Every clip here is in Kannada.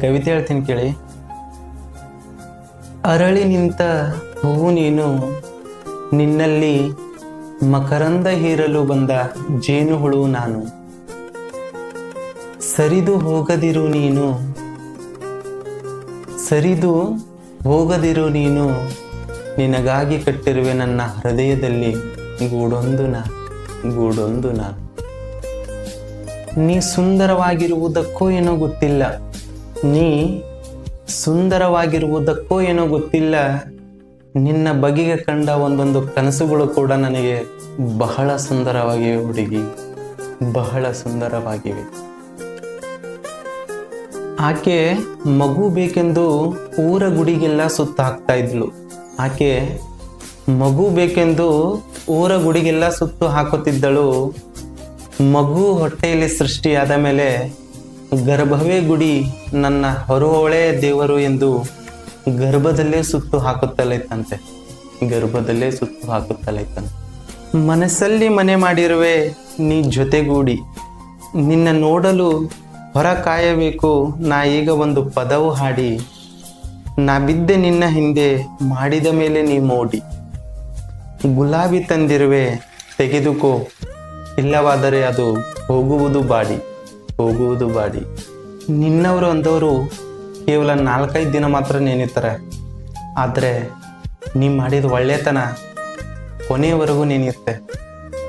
ಕವಿತೆ ಹೇಳ್ತೀನಿ ಕೇಳಿ. ಅರಳಿ ನಿಂತ ಹೂವು ನೀನು, ನಿನ್ನಲ್ಲಿ ಮಕರಂದ ಹೀರಲು ಬಂದ ಜೇನುಹುಳು ನಾನು. ಸರಿದು ಹೋಗದಿರು ನೀನು, ಸರಿದು ಹೋಗದಿರು ನೀನು, ನಿನಗಾಗಿ ಕಟ್ಟಿರುವೆ ನನ್ನ ಹೃದಯದಲ್ಲಿ ಗೂಡೊಂದು ನಾ, ಗೂಡೊಂದು ನಾನು ನೀ ಸುಂದರವಾಗಿರುವುದಕ್ಕೂ ಏನೋ ಗೊತ್ತಿಲ್ಲ. ನೀ ಸುಂದರವಾಗಿರುವುದಕ್ಕೂ ಏನೋ ಗೊತ್ತಿಲ್ಲ. ನಿನ್ನ ಬಗೆಗೆ ಕಂಡ ಒಂದೊಂದು ಕನಸುಗಳು ಕೂಡ ನನಗೆ ಬಹಳ ಸುಂದರವಾಗಿವೆ ಹುಡುಗಿ. ಬಹಳ ಸುಂದರವಾಗಿವೆ. ಆಕೆ ಮಗು ಬೇಕೆಂದು ಊರ ಗುಡಿಗೆಲ್ಲ ಸುತ್ತಾಕ್ತಾ ಇದ್ಲು. ಆಕೆ ಮಗು ಬೇಕೆಂದು ಊರ ಗುಡಿಗೆಲ್ಲ ಸುತ್ತು ಹಾಕುತ್ತಿದ್ದಳು. ಮಗು ಹೊಟ್ಟೆಯಲ್ಲಿ ಸೃಷ್ಟಿಯಾದ ಮೇಲೆ ಗರ್ಭವೇ ಗುಡಿ ನನ್ನ ಹೊರಹೊಳೆ ದೇವರು ಎಂದು ಗರ್ಭದಲ್ಲೇ ಸುತ್ತು ಹಾಕುತ್ತಲೈತಂತೆ. ಗರ್ಭದಲ್ಲೇ ಸುತ್ತು ಹಾಕುತ್ತಲೈತಂತೆ. ಮನಸ್ಸಲ್ಲಿ ಮನೆ ಮಾಡಿರುವೆ ನೀ ಜೊತೆಗೂಡಿ. ನಿನ್ನ ನೋಡಲು ಹೊರ ಕಾಯಬೇಕು, ನಾ ಈಗ ಒಂದು ಪದವು ಹಾಡಿ. ನಾ ಬಿದ್ದೆ ನಿನ್ನ ಹಿಂದೆ, ಮಾಡಿದ ಮೇಲೆ ನೀ ಮೋಡಿ. ಗುಲಾಬಿ ತಂದಿರುವೆ, ತೆಗೆದುಕೋ. ಇಲ್ಲವಾದರೆ ಅದು ಹೋಗುವುದು ಬಾಡಿ. ಹೋಗುವುದು ಬಾಡಿ. ನಿನ್ನವರು ಅಂದವರು ಕೇವಲ ನಾಲ್ಕೈದು ದಿನ ಮಾತ್ರ ನೆನೀತಾರೆ. ಆದರೆ ನೀ ಮಾಡಿದ ಒಳ್ಳೆತನ ಕೊನೆಯವರೆಗೂ ನೆನೆಯುತ್ತೆ.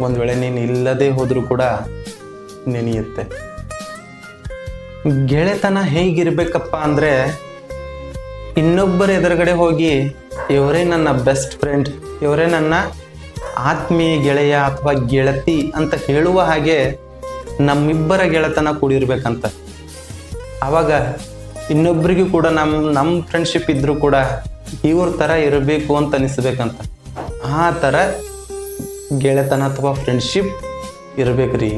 ಒಂದು ವೇಳೆ ನೀನು ಇಲ್ಲದೆ ಹೋದರೂ ಕೂಡ ನೆನೆಯುತ್ತೆ. ಗೆಳೆತನ ಹೇಗಿರಬೇಕಪ್ಪ ಅಂದರೆ ಇನ್ನೊಬ್ಬರ ಎದುರುಗಡೆ ಹೋಗಿ ಇವರೇ ನನ್ನ ಬೆಸ್ಟ್ ಫ್ರೆಂಡ್, ಇವರೇ ನನ್ನ ಆತ್ಮೀಯ ಗೆಳೆಯ ಅಥವಾ ಗೆಳತಿ ಅಂತ ಹೇಳುವ ಹಾಗೆ ನಮ್ಮಿಬ್ಬರ ಗೆಳೆತನ ಕೂಡಿರ್ಬೇಕಂತ. ಆವಾಗ ಇನ್ನೊಬ್ಬರಿಗೂ ಕೂಡ ನಮ್ಮ ನಮ್ಮ ಫ್ರೆಂಡ್ಶಿಪ್ ಇದ್ರೂ ಕೂಡ ಇವ್ರ ಥರ ಇರಬೇಕು ಅಂತ ಅನಿಸ್ಬೇಕಂತ. ಆ ಥರ ಗೆಳೆತನ ಅಥವಾ ಫ್ರೆಂಡ್ಶಿಪ್ ಇರಬೇಕ್ರಿ.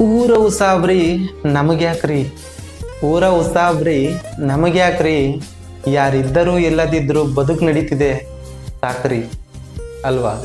ಊರ ಉಸಾಬ್ರಿ ನಮಗ್ಯಾಕ್ರಿ ಊರ ಉಸಾಬ್ರಿ ನಮಗ್ಯಾಕ್ರಿ ಯಾರಿದ್ದರೂ ಎಲ್ಲದಿದ್ದರೂ ಬದುಕು ನಡೀತಿದೆ ಸಾಕ್ರಿ. ಅಲ್ವಾ?